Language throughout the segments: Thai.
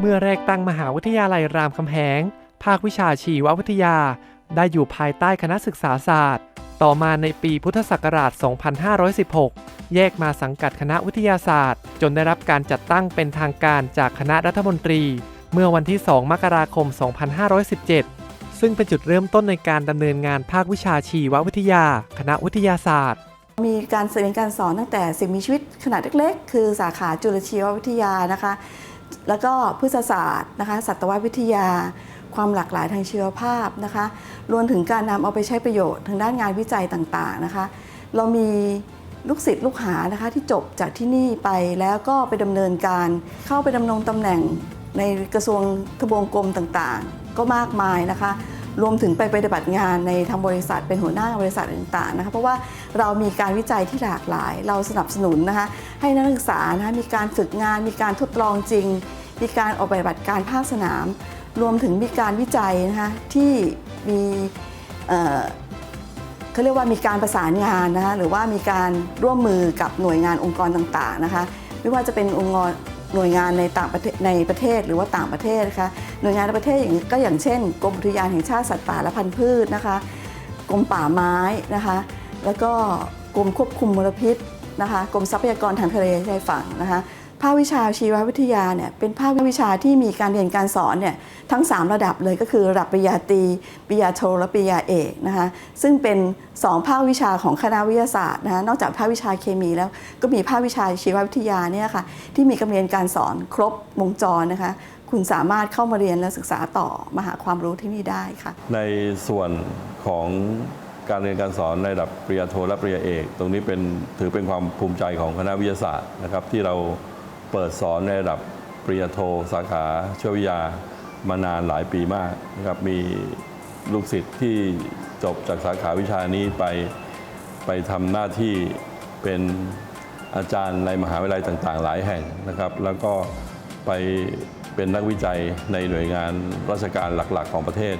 เมื่อแรกตั้งมหาวิทยาลัยรามคำแหง ภาควิชาชีววิทยา ได้อยู่ภายใต้คณะศึกษาศาสตร์ ต่อมาในปีพุทธศักราช 2516 แยกมาสังกัดคณะวิทยาศาสตร์ จนได้รับการจัดตั้งเป็นทางการจากคณะรัฐมนตรี เมื่อวันที่ 2 มกราคม 2517 ซึ่งเป็นจุดเริ่มต้นในการดำเนินงานภาควิชาชีววิทยา คณะวิทยาศาสตร์ มีการเรียนการสอนตั้งแต่สิ่งมีชีวิตขนาดเล็กๆ คือสาขาจุลชีววิทยานะคะ แล้วก็พฤกษศาสตร์นะคะ สัตววิทยา ความหลากหลายทางชีวภาพนะคะ รวมถึงการนำเอาไปใช้ประโยชน์ทางด้านงานวิจัยต่างๆนะคะ เรามีลูกศิษย์ลูกหานะคะที่จบจากที่นี่ไปแล้วก็ไปดำเนินการเข้าไปดำรงตำแหน่งในกระทรวงทบวงกรมต่างๆ ก็มากมายนะคะ รวมถึงไปปฏิบัติงานในทางบริษัทเป็นหัวหน้าบริษัทต่างๆนะคะเพราะว่าเรามีการวิจัยที่หลากหลาย เราสนับสนุนนะคะให้นักศึกษานะคะมีการฝึกงาน มีการทดลองจริง มีการออกปฏิบัติการภาคสนาม รวมถึงมีการวิจัยนะคะที่มีเขาเรียกว่ามีการประสานงานนะคะหรือว่ามีการร่วมมือกับหน่วยงานองค์กรต่างๆนะคะไม่ว่าจะเป็นองค์กร หน่วยงานในต่างประเทศในประเทศหรือว่าต่างประเทศนะคะหน่วยงานในประเทศอย่างก็อย่างเช่น กรมอุทยานแห่งชาติสัตว์ป่าและพันธุ์พืชนะคะกรมป่าไม้นะคะแล้วก็กรมควบคุมมลพิษนะคะกรมทรัพยากรทางทะเลชายฝั่งนะคะ ภาควิชาชีววิทยาเนี่ยเป็นภาควิชาที่มีการเรียนการสอนเนี่ยทั้ง 3 ระดับเลยก็คือระดับปริญญาตรีปริญญาโทและปริญญาเอกนะคะซึ่งเป็น 2 ภาควิชาของคณะวิทยาศาสตร์นะคะนอกจากภาควิชาเคมีแล้วก็มีภาควิชาชีววิทยาเนี่ยค่ะที่มีการเรียนการสอนครบวงจรนะคะคุณสามารถเข้ามาเรียนและศึกษาต่อมาหาความรู้ที่นี่ได้ค่ะ ในส่วนของการเรียนการสอนในระดับปริญญาโทและปริญญาเอก ตรงนี้เป็นถือเป็นความภูมิใจของคณะวิทยาศาสตร์นะครับที่เรา เปิดสอนในระดับปริญญาโทสาขาชวิยามานานหลายปีมากนะครับมีลูกศิษย์ที่จบจากสาขาวิชานี้ไปไปทำหน้าที่เป็นอาจารย์ในมหาวิทยาลัยต่างๆ หลายแห่งนะครับ แล้วก็ไปเป็นนักวิจัยในหน่วยงานราชการหลักๆ ของประเทศ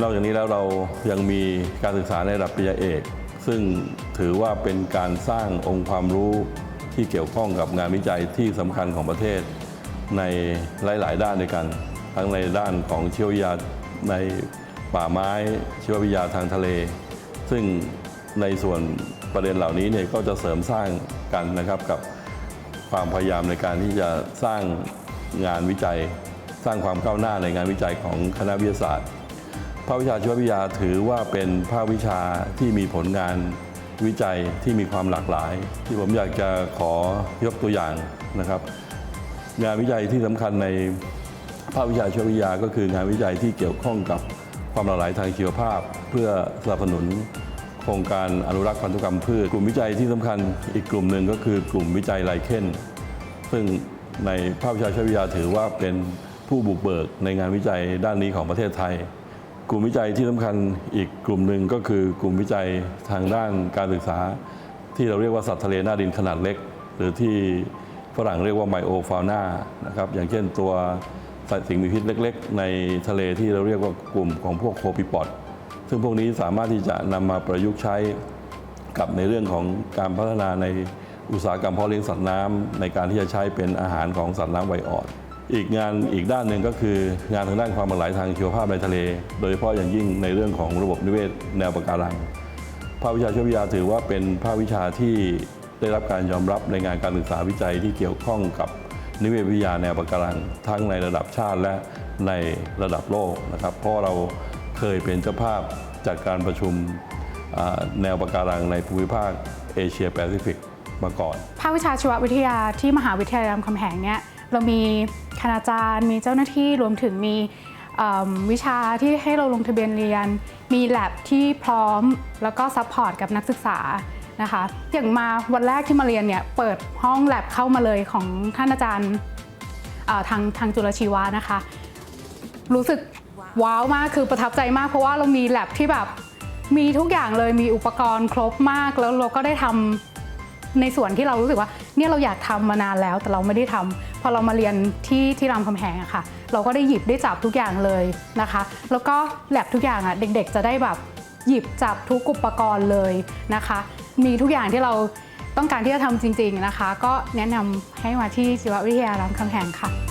นอกจากนี้แล้วเรายังมีการศึกษาในระดับปริญญาเอก ซึ่งถือว่าเป็นการสร้างองค์ความรู้ ที่เกี่ยวข้องกับงานวิจัยที่สำคัญของประเทศ ในหลาย ๆ ด้านด้วยกัน ทั้งในด้านของเชีววิทยาในป่าไม้ชีววิทยาทางทะเล ซึ่งในส่วนประเด็นเหล่านี้เนี่ยก็จะเสริมสร้างกันนะครับกับความพยายามในการที่จะสร้างงานวิจัย สร้างความก้าวหน้าในงานวิจัยของคณะวิทยาศาสตร์ ภาควิชาชีววิทยาถือว่าเป็นภาควิชาที่มีผลงาน วิจัยที่มีความหลากหลาย ที่ผมอยากจะขอยกตัวอย่างนะครับ งานวิจัยที่สำคัญในภาควิชาชีววิทยาก็คืองานวิจัยที่เกี่ยวข้องกับความหลากหลายทางชีวภาพ เพื่อสนับสนุนโครงการอนุรักษ์พันธุกรรมพืช กลุ่มวิจัยที่สำคัญอีกกลุ่มหนึ่งก็คือกลุ่มวิจัยไลเคนซึ่งในภาควิชาชีววิทยาถือว่าเป็นผู้บุกเบิกในงานวิจัยด้านนี้ของประเทศไทย กลุ่มวิจัยที่สำคัญอีกกลุ่มหนึ่งก็คือกลุ่มวิจัยทางด้านการศึกษา ที่เราเรียกว่าสัตว์ทะเลหน้าดินขนาดเล็ก หรือที่ฝรั่งเรียกว่าไมโอฟาวนานะครับอย่างเช่นตัวสัตว์สิ่งมีพิษเล็ก ๆ ในทะเลที่เราเรียกว่ากลุ่มของพวกโคปิปอดซึ่งพวกนี้สามารถที่จะนำมาประยุกต์ใช้กับในเรื่องของการพัฒนาในอุตสาหกรรมเพาะเลี้ยงสัตว์น้ำในการที่จะใช้เป็นอาหารของสัตว์น้ำไวออน อีกงานอีกด้านหนึ่งก็คืองานทางด้านความหลากหลายทางชีวภาพในทะเล โดยเฉพาะอย่างยิ่งในเรื่องของระบบนิเวศแนวปะการัง ภาควิชาชีววิทยาถือว่าเป็นภาควิชาที่ได้รับการยอมรับในงานการศึกษาวิจัยที่เกี่ยวข้องกับนิเวศวิทยาแนวปะการัง ทั้งในระดับชาติและในระดับโลกนะครับ เพราะเราเคยเป็นเจ้าภาพจัดการประชุมแนวปะการังในภูมิภาคเอเชียแปซิฟิกมาก่อน ภาควิชาชีววิทยาที่มหาวิทยาลัยรามคำแหงเนี่ย เรามีคณาจารย์ มีเจ้าหน้าที่รวมถึงมีวิชาที่ให้เราลงทะเบียนเรียน มีแลบที่พร้อมแล้วก็ซัพพอร์ตกับนักศึกษานะคะอย่างมาวันแรกที่มาเรียนเนี่ยเปิดห้องแลบเข้ามาเลยของท่านอาจารย์ทางทางจุลชีวะนะคะ รู้สึกว้าวมากคือประทับใจมากเพราะว่าเรามีแลบที่แบบมีทุกอย่างเลยมีอุปกรณ์ครบมากแล้วเราก็ได้ทำ ในส่วนที่เรารู้สึกว่าเนี่ยเราอยากทำมานานแล้ว แต่เราไม่ได้ทำพอเรามาเรียนที่ที่รามคำแหงอะค่ะ เราก็ได้หยิบได้จับทุกอย่างเลยนะคะ แล้วก็แลบทุกอย่างอะเด็กๆ จะได้แบบหยิบจับทุกอุปกรณ์เลยนะคะ มีทุกอย่างที่เราต้องการที่จะทำจริง ๆนะคะ ก็แนะนำให้มาที่ชีววิทยารามคำแหงค่ะ